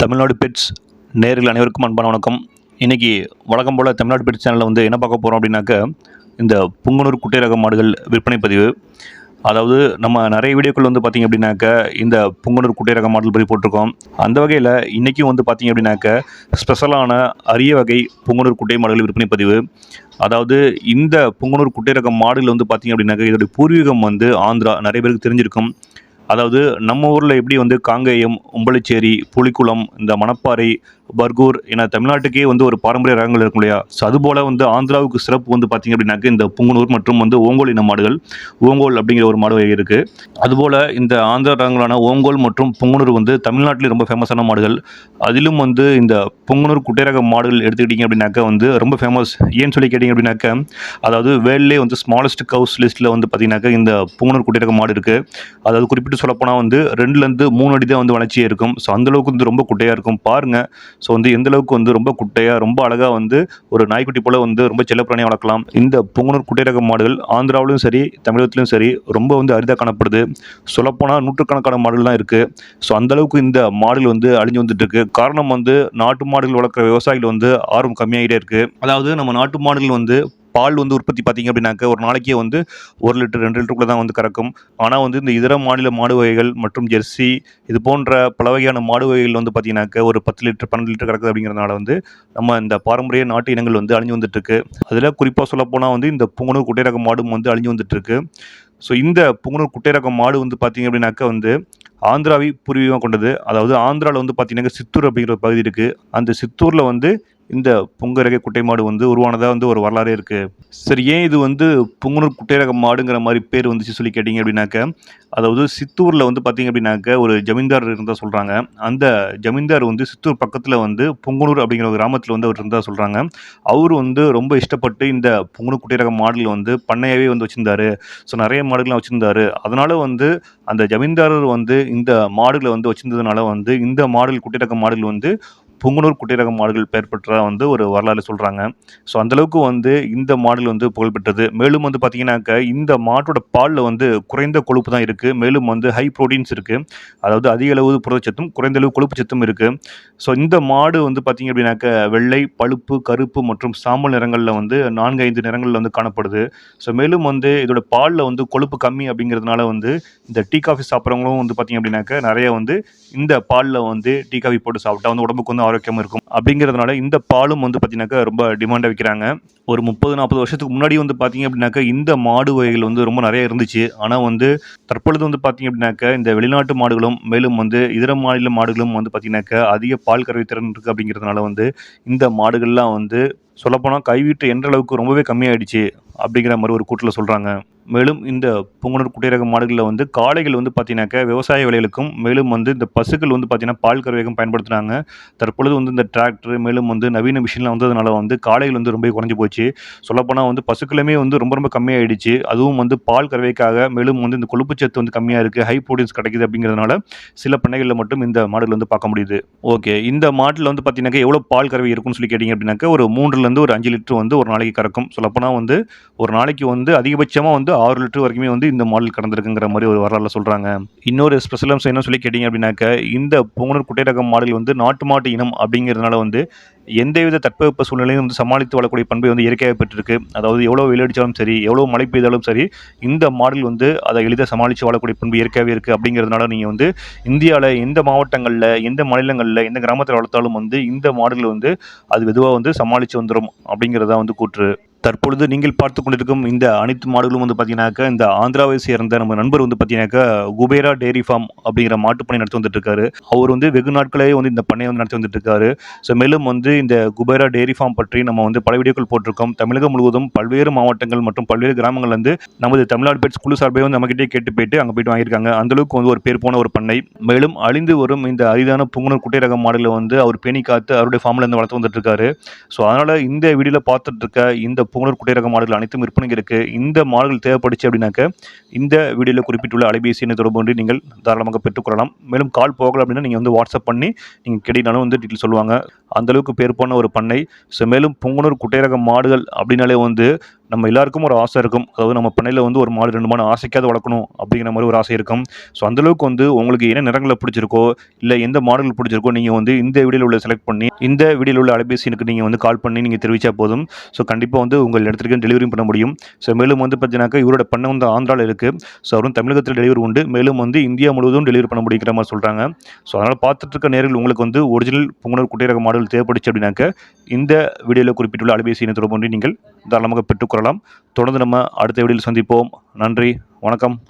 Tamil Nadu pets நேரில் அனைவருக்கும் அன்பான வணக்கம். இன்றைக்கி வழக்கம் போல் தமிழ்நாடு பெட்ஸ் சேனலில் வந்து என்ன பார்க்க போகிறோம் அப்படின்னாக்க இந்த புங்கனூர் குட்டை ரக மாடுகள் விற்பனை பதிவு. அதாவது நம்ம நிறைய வீடியோக்கள் வந்து பார்த்திங்க அப்படின்னாக்க இந்த புங்கனூர் குட்டை ரக மாடல் பற்றி போட்டிருக்கோம். அந்த வகையில் இன்றைக்கும் வந்து பார்த்திங்க அப்படின்னாக்க ஸ்பெஷலான அரிய வகை புங்கனூர் குட்டை மாடுகள் விற்பனை பதிவு. அதாவது இந்த புங்கனூர் குட்டை ரக மாடுகள் வந்து பார்த்திங்க அப்படின்னாக்க இதோடைய பூர்வீகம் வந்து ஆந்திரா நிறைய பேருக்கு தெரிஞ்சிருக்கும். அதாவது நம்ம ஊரில் எப்படி வந்து காங்கேயம் உம்பளச்சேரி புலிக்குளம் இந்த மணப்பாறை பர்கூர் என தமிழ்நாட்டுக்கே வந்து ஒரு பாரம்பரிய ரகங்கள் இருக்கும் இல்லையா? ஸோ அதுபோல் வந்து ஆந்திராவுக்கு சிறப்பு வந்து பார்த்திங்க அப்படின்னாக்க இந்த புங்குனூர் மற்றும் வந்து ஓங்கோல் இன மாடுகள் ஓங்கோல் அப்படிங்கிற ஒரு மாடு வகை இருக்குது அதுபோல் இந்த ஆந்திரா ரகங்களான ஓங்கோல் மற்றும் புங்குனூர் வந்து தமிழ்நாட்டிலே ரொம்ப ஃபேமஸான மாடுகள். அதிலும் வந்து இந்த புங்குனூர் குட்டைரக மாடுகள் எடுத்துக்கிட்டிங்க அப்படின்னாக்க வந்து ரொம்ப ஃபேமஸ் ஏன்னு சொல்லி கேட்டிங்க அப்படின்னாக்க அதாவது வேர்ல்ட்லேயே வந்து ஸ்மாலஸ்ட் கவுஸ் லிஸ்ட்டில் வந்து பார்த்திங்கனாக்கா இந்த புங்குனூர் குட்டைரக மாடு இருக்குது அதாவது குறிப்பிட்டு சொல்லப்போனால் வந்து ரெண்டுலேருந்து மூணு அடி தான் வந்து வளர்ச்சியே இருக்கும். ஸோ அந்தளவுக்கு வந்து ரொம்ப குட்டையாக இருக்கும். பாருங்கள் ஸோ வந்து எந்த அளவுக்கு வந்து ரொம்ப குட்டையாக ரொம்ப அழகாக வந்து ஒரு நாய்க்குட்டி போல் வந்து ரொம்ப செல்லப்பிராணியாக வளர்க்கலாம். இந்த புங்குனூர் குட்டை ரக மாடுகள் ஆந்திராவிலும் சரி தமிழகத்திலும் சரி ரொம்ப வந்து அரிதாக காணப்படுது. சொல்லப்போனால் நூற்றுக்கணக்கான மாடுகள்லாம் இருக்குது ஸோ அந்தளவுக்கு இந்த மாடுகள் வந்து அழிஞ்சு வந்துட்டு இருக்கு காரணம் வந்து நாட்டு மாடுகள் வளர்க்குற விவசாயிகள் வந்து ஆர்வம் கம்மியாகிட்டே இருக்குது அதாவது நம்ம நாட்டு மாடுகள் வந்து பால் வந்து உற்பத்தி பார்த்திங்க அப்படின்னாக்க ஒரு நாளைக்கே வந்து ஒரு லிட்டர் ரெண்டு லிட்டருக்குள்ளே தான் வந்து கறக்கும். ஆனால் வந்து இந்த இதர மாநில மாடு வகைகள் மற்றும் ஜெர்சி இது போன்ற பல வகையான மாடு வகைகள் வந்து பார்த்திங்கனாக்க ஒரு பத்து லிட்டர் பன்னெண்டு லிட்டர் கறக்குது அப்படிங்கிறதுனால வந்து நம்ம இந்த பாரம்பரிய நாட்டு இனங்கள் வந்து அழிஞ்சு வந்துட்டுருக்கு. அதில் குறிப்பாக சொல்லப்போனால் வந்து இந்த புங்குனூர் குட்டை ரக மாடும் வந்து அழிஞ்சு வந்துட்டுருக்கு. ஸோ இந்த புங்குனூர் குட்டை ரக மாடு வந்து பார்த்திங்க அப்படின்னாக்க வந்து ஆந்திராவை பூர்வீகமாக கொண்டது. அதாவது ஆந்திராவில் வந்து பார்த்திங்கன்னாக்க சித்தூர் அப்படிங்கிற ஒரு பகுதி இருக்குது அந்த சித்தூரில் வந்து இந்த புங்கரகை குட்டை மாடு வந்து உருவானதாக வந்து ஒரு வரலாறே இருக்குது சரி ஏன் இது வந்து புங்குனூர் குட்டைரக மாடுங்கிற மாதிரி பேர் வந்துச்சு சொல்லி கேட்டிங்க அப்படின்னாக்க அதாவது சித்தூரில் வந்து பார்த்திங்க அப்படின்னாக்க ஒரு ஜமீன்தார் இருந்தால் சொல்கிறாங்க அந்த ஜமீன்தார் வந்து சித்தூர் பக்கத்தில் வந்து புங்குனூர் அப்படிங்கிற ஒரு கிராமத்தில் வந்து அவர் இருந்தால் சொல்கிறாங்க அவர் வந்து ரொம்ப இஷ்டப்பட்டு இந்த புங்குனூர் குட்டைரக மாடல் மாடுகள் வந்து பண்ணையாகவே வந்து வச்சுருந்தாரு. ஸோ நிறைய மாடுகள்லாம் வச்சுருந்தாரு. அதனால் வந்து அந்த ஜமீன்தாரர் வந்து இந்த மாடுகளை வந்து வச்சுருந்ததுனால வந்து இந்த மாடுகள் குட்டை மாடல் மாடுகள் வந்து புங்குனூர் குட்டிரக மாடுகள் பெயர் பெற்றதாக வந்து ஒரு வரலாறு சொல்கிறாங்க ஸோ அந்தளவுக்கு வந்து இந்த மாடல் வந்து புகழ்பெற்றது. மேலும் வந்து பார்த்தீங்கன்னாக்க இந்த மாட்டோட பாலில் வந்து குறைந்த கொழுப்பு தான் இருக்குது மேலும் வந்து ஹை ப்ரோட்டீன்ஸ் இருக்குது அதாவது அதிக அளவு புரதச்சத்தும் குறைந்த அளவு கொழுப்பு சத்தும் இருக்குது ஸோ இந்த மாடு வந்து பார்த்திங்க அப்படின்னாக்க வெள்ளை பழுப்பு கருப்பு மற்றும் சாம்பல் நிறங்களில் வந்து நான்கு ஐந்து நிறங்களில் வந்து காணப்படுது. ஸோ மேலும் வந்து இதோட பாலில் வந்து கொழுப்பு கம்மி அப்படிங்கிறதுனால வந்து இந்த டீ காஃபி சாப்பிட்றவங்களும் வந்து பார்த்திங்க அப்படின்னாக்க நிறைய வந்து இந்த பாலில் வந்து டீ காஃபி போட்டு சாப்பிட்டா வந்து உடம்புக்கு வந்து ஆரோக்கியம் இருக்கும். அப்படிங்கிறதுனால இந்த பாலும் வந்து பார்த்தீங்கன்னாக்கா ரொம்ப டிமாண்டாக வைக்கிறாங்க. ஒரு முப்பது நாற்பது வருஷத்துக்கு முன்னாடி வந்து பார்த்தீங்க அப்படின்னாக்கா இந்த மாடு வகைகள் வந்து ரொம்ப நிறைய இருந்துச்சு. ஆனால் வந்து தற்பொழுது வந்து பார்த்தீங்க அப்படின்னாக்கா இந்த வெளிநாட்டு மாடுகளும் மேலும் வந்து இதர மாநில மாடுகளும் வந்து பார்த்தீங்கன்னாக்கா அதிக பால் கறவை திறன் இருக்குது அப்படிங்கிறதுனால வந்து இந்த மாடுகள்லாம் வந்து சொல்லப்போனால் கைவிட்டு என்ற அளவுக்கு ரொம்பவே கம்மியாயிடுச்சு அப்படிங்கிற மாதிரி ஒரு கூட்டில் சொல்கிறாங்க மேலும் இந்த புங்குனூர் குட்டிரக மாடுகளில் வந்து காளைகள் வந்து பார்த்தீங்கன்னாக்கா விவசாய விலைகளுக்கும் மேலும் வந்து இந்த பசுக்கள் வந்து பார்த்தீங்கன்னா பால் கறவைக்கும் பயன்படுத்துனாங்க தற்பொழுது வந்து இந்த டிராக்டர் மேலும் வந்து நவீன மிஷின்லாம் வந்ததுனால வந்து காளைகள் வந்து ரொம்ப குறைஞ்சி போச்சு. சொல்லப்போனால் வந்து பசுக்களுமே வந்து ரொம்ப ரொம்ப கம்மியாயிடுச்சு. அதுவும் வந்து பால் கறவைக்காக மேலும் வந்து இந்த கொழுப்பு சத்து வந்து கம்மியாக இருக்குது ஹை ப்ரோட்டீன்ஸ் கிடைக்குது அப்படிங்கிறதுனால சில பண்ணைகளில் மட்டும் இந்த மாடுகள் வந்து பார்க்க முடியுது. ஓகே இந்த மாட்டில் வந்து பார்த்தீங்கன்னாக்கா எவ்வளோ பால் கறவை இருக்கும்னு சொல்லி கேட்டிங்க அப்படின்னாக்கா ஒரு மூன்றுலேருந்து ஒரு அஞ்சு லிட்டர் வந்து ஒரு நாளைக்கு கறக்கும். சொல்லப்போனால் வந்து ஒரு நாளைக்கு வந்து அதிகபட்சமாக வந்து ஆறு லிட்டர் வரைக்குமே வந்து இந்த மாடல் கடந்திருக்குங்கிற மாதிரி ஒரு வரலாறு சொல்கிறாங்க இன்னொரு ஸ்பெஷல் அம்சம் என்ன சொல்லி கேட்டிங்க அப்படின்னாக்க இந்த புங்குனூர் குட்டை ரக மாடல் வந்து நாட்டு மாட்டு இனம் அப்படிங்கிறதுனால வந்து எந்தவித தட்பவெப்ப சூழ்நிலையும் வந்து சமாளித்து வாழக்கூடிய பண்பை வந்து இயற்கையாக பெற்றிருக்கு. அதாவது எவ்வளோ வெயில் அடித்தாலும் சரி எவ்வளோ மழை பெய்தாலும் சரி இந்த மாடல் வந்து அதை எளிதாக சமாளித்து வாழக்கூடிய பண்பு இயற்கையாகவே இருக்குது அப்படிங்கிறதுனால நீங்கள் வந்து இந்தியாவில் எந்த மாவட்டங்களில் எந்த மாநிலங்களில் எந்த கிராமத்தில் வளர்த்தாலும் வந்து இந்த மாடுகள் வந்து அது மெதுவாக வந்து சமாளித்து வந்துடும் அப்படிங்கிறதா வந்து கூற்று. தற்பொழுது நீங்கள் பார்த்து கொண்டிருக்கும் இந்த அனைத்து மாடுகளும் வந்து பார்த்தீங்கன்னாக்கா இந்த ஆந்திராவை சேர்ந்த நம்ம நண்பர் வந்து பார்த்தீங்கன்னாக்கா குபேரா டேரி ஃபார்ம் அப்படிங்கிற மாட்டுப்பண்ணை நடத்தி வந்துட்டு இருக்காரு அவர் வந்து வெகு நாட்களே வந்து இந்த பண்ணையை வந்து நடத்தி வந்துட்டு இருக்காரு ஸோ மேலும் வந்து இந்த குபேரா டேரி ஃபார்ம் பற்றி நம்ம வந்து பல வீடியோக்கள் போட்டிருக்கோம். தமிழகம் முழுவதும் பல்வேறு மாவட்டங்கள் மற்றும் பல்வேறு கிராமங்கள் வந்து நமது தமிழ்நாடு பெட்ஸ் குழு சார்பே வந்து நம்மகிட்டே கேட்டு போயிட்டு அங்கே போயிட்டு வாங்கியிருக்காங்க. அந்தளவுக்கு வந்து ஒரு பேர் போன ஒரு பண்ணை. மேலும் அழிந்து வரும் இந்த அரிதான புங்குனர் குட்டை ரக மாடுகளை வந்து அவர் பேணி காத்து அவருடைய ஃபார்மில் இருந்து வளர்த்து வந்துட்டு இருக்காரு ஸோ அதனால் இந்த வீடியோவில் பார்த்துட்டு இருக்க இந்த புங்குனூர் குட்டிரக மாடுகள் அனைத்தும் விற்பனைக்கு இருக்குது இந்த மாடுகள் தேவைப்படுச்சு அப்படின்னாக்க இந்த வீடியோவில் குறிப்பிட்டுள்ள அலைபேசி எண்ணை தொடர்பு கொண்டு நீங்கள் தாராளமாக பெற்றுக்கொள்ளலாம் மேலும் கால் போகலாம் அப்படின்னா நீங்கள் வந்து வாட்ஸ்அப் பண்ணி நீங்கள் கேட்டீங்கனாலும் வந்து டீட்டெயில் சொல்லுவாங்க. அந்தளவுக்கு பேர் போன ஒரு பண்ணை. ஸோ மேலும் புங்கனூர் குட்டையரக மாடுகள் அப்படின்னாலே வந்து நம்ம எல்லாருக்கும் ஒரு ஆசை இருக்கும். அதாவது நம்ம பண்ணையில் வந்து ஒரு மாடு ரெண்டு மாடு ஆசைக்காவது வளர்க்கணும் அப்படிங்கிற மாதிரி ஒரு ஆசை இருக்கும். ஸோ அந்தளவுக்கு வந்து உங்களுக்கு என்ன நிறங்களை பிடிச்சிருக்கோ இல்லை எந்த மாடல் பிடிச்சிருக்கோ நீங்கள் வந்து இந்த வீடியோவில் உள்ள செலக்ட் பண்ணி இந்த வீடியோவில் உள்ள அலைபேசி எனக்கு நீங்கள் வந்து கால் பண்ணி நீங்கள் தெரிவித்தா போதும். ஸோ கண்டிப்பாக வந்து உங்கள் இடத்துக்கு டெலிவரியும் பண்ண முடியும். ஸோ மேலும் வந்து பார்த்தீங்கன்னாக்கா இவரோட பண்ணை வந்து ஆந்திராவில் இருக்குது ஸோ அவரும் தமிழகத்தில் டெலிவரி உண்டு. மேலும் வந்து இந்தியா முழுவதும் டெலிவரி பண்ண முடியுங்கிற மாதிரி சொல்கிறாங்க ஸோ அதனால் பார்த்துட்டு இருக்க நேரில் உங்களுக்கு வந்து ஒரிஜினல் புங்குனர் குட்டையரக மாடல் தேவைப்படுச்சு அப்படின்னாக்க இந்த வீடியோவில் குறிப்பிட்டுள்ள அலைபேசி இனை தொடர்பு நீங்கள் தாராளமாக பெற்றுக்கொள்ளலாம். தொடர்ந்து நம்ம அடுத்த வீடியோவில் சந்திப்போம். நன்றி. வணக்கம்.